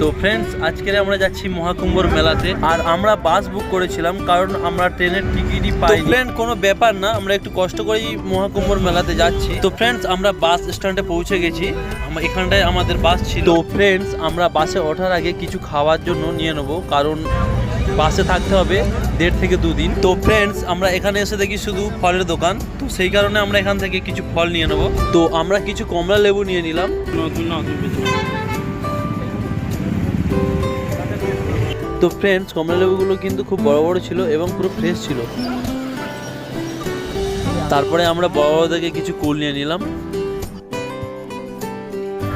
তো ফ্রেন্ডস আজকে আমরা যাচ্ছি মহাকুম্ভর মেলাতে। আর আমরা বাস বুক করেছিলাম কারণ আমরা ট্রেনের টিকিটই পাই ফ্রেন্ড কোনো ব্যাপার না আমরা একটু কষ্ট করেই মহাকুম্ভর মেলাতে যাচ্ছি। তো ফ্রেন্ডস আমরা বাস স্ট্যান্ডে পৌঁছে গেছি। এখানটায় আমাদের বাস ছিল। তো ফ্রেন্ডস আমরা বাসে ওঠার আগে কিছু খাওয়ার জন্য নিয়ে নেব কারণ বাসে থাকতে হবে দেড় থেকে দুদিন তো ফ্রেন্ডস আমরা এখানে এসে দেখি শুধু ফলের দোকান। তো সেই কারণে আমরা এখান থেকে কিছু ফল নিয়ে নেব। তো আমরা কিছু কমলা লেবু নিয়ে নিলাম। তো ফ্রেন্ডস কমলালেবুগুলো কিন্তু খুব বড় বড় ছিল এবং পুরো ফ্রেশ ছিল। তারপরে আমরা বড় বড় থেকে কিছু কুল নিয়ে নিলাম।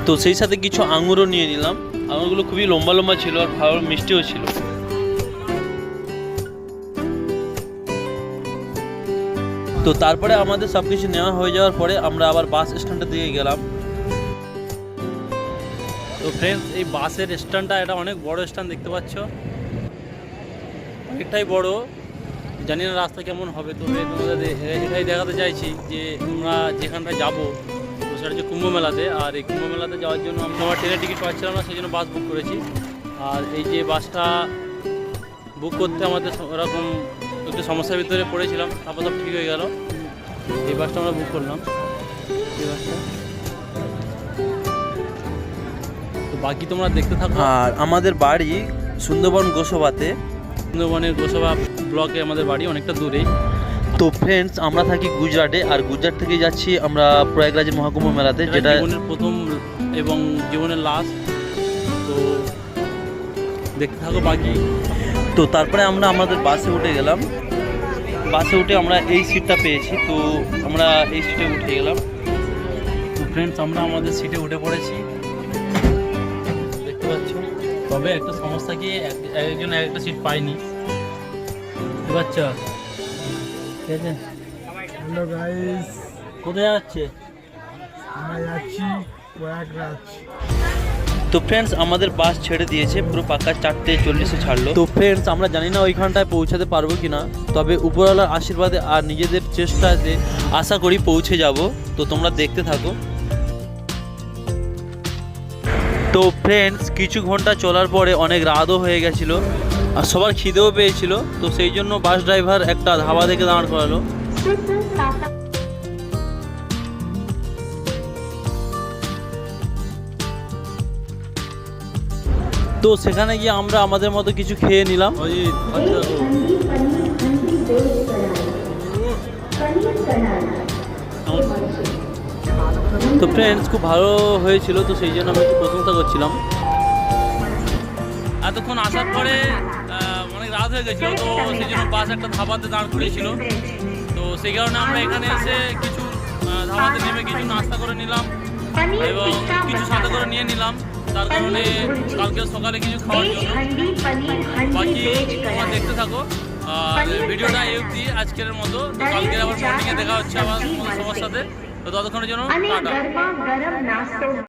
তো সেই সাথে কিছু আঙুরও নিয়ে নিলাম। আঙুরগুলো খুবই লম্বা লম্বা ছিল আর ভালো মিষ্টিও ছিল। তো তারপরে আমাদের সব কিছু নেওয়া হয়ে যাওয়ার পরে আমরা আবার বাস স্ট্যান্ডের দিকে গেলাম। তো ফ্রেন্ডস এই বাসের স্ট্যান্ডটা এটা অনেক বড় স্ট্যান্ড দেখতে পাচ্ছ। অনেকটাই বড়। জানি না রাস্তা কেমন হবে, তো তোমাদের এটাই দেখাতে চাইছি যে আমরা যেখানটায় যাব তো সেটা হচ্ছে কুম্ভ মেলাতে। আর এই কুম্ভ মেলাতে যাওয়ার জন্য আমি আমার ট্রেনের টিকিট পাচ্ছিলাম না, সেই জন্য বাস বুক করেছি। আর এই যে বাসটা বুক করতে আমাদের ওরকম একটু সমস্যার ভিতরে পড়েছিলাম, তারপর সব ঠিক হয়ে গেল। এই বাসটা আমরা বুক করলাম। এই বাসটা। বাকি তোমরা দেখতে থাকো। আর আমাদের বাড়ি সুন্দরবন গোসবাতে। সুন্দরবনের গোসবা ব্লকে আমাদের বাড়ি অনেকটা দূরেই। তো ফ্রেন্ডস আমরা থাকি গুজরাটে আর গুজরাট থেকে যাচ্ছি আমরা প্রয়াগরাজের মহাকুম্ভ মেলাতে যেটা জীবনের প্রথম এবং জীবনের লাস্ট তো দেখতে থাকো বাকি। তো তারপরে আমরা আমাদের বাসে উঠে গেলাম। বাসে উঠে আমরা এই সিটটা পেয়েছি তো আমরা এই সিটে উঠে গেলাম। তো ফ্রেন্ডস আমরা আমাদের সিটে উঠে পড়েছি। তবে একটা সমস্যা কি এক- একজন এক একটা সিট পাইনি বুঝতে ঠিক আছে। হ্যালো গাইস কোথায় যাচ্ছে? আমরা যাচ্ছি প্রয়াগরাজ। তো ফ্রেন্ডস আমাদের বাস ছেড়ে দিয়েছে পুরো পাকা চারটে চল্লিশে ছাড়লো। তো ফ্রেন্ডস আমরা জানি না ওইখানটায় পৌঁছাতে পারব কি না তবে উপরওয়ালার আশীর্বাদে আর নিজেদের চেষ্টাতে আশা করি পৌঁছে যাব। তো তোমরা দেখতে থাকো। তো ফ্রেন্ডস কিছু ঘণ্টা চলার পরে অনেক রাতও হয়ে গেছিল আর সবার খিদেও পেয়েছিল তো সেই জন্য বাস ড্রাইভার একটা ধাবা থেকে দাঁড় করালো। তো সেখানে গিয়ে আমরা আমাদের মতো কিছু খেয়ে নিলাম। তো ফ্রেন্ডস খুব ভালো হয়েছিল, তো সেই জন্য আমি একটু প্রশংসা করছিলাম। এতক্ষণ আসার পরে অনেক রাত হয়ে গেছিল, তো সেই জন্য বাস একটা ধাবাতে দাঁড় করিয়েছিল। তো সেই কারণে আমরা এখানে এসে কিছু ধাবাতে নেমে কিছু নাস্তা করে নিলাম এবং কিছু সাথে করে নিয়ে নিলাম। তার কারণে কালকে সকালে কিছু খাওয়ার জন্য। বাকি তোমরা দেখতে থাকো। আর ভিডিওটা এই অবধি, আজকের মতো। তো কালকে আবার মর্নিংয়ে দেখা হচ্ছে আবার সবার সাথে। তো ততক্ষণের জন্য টাটা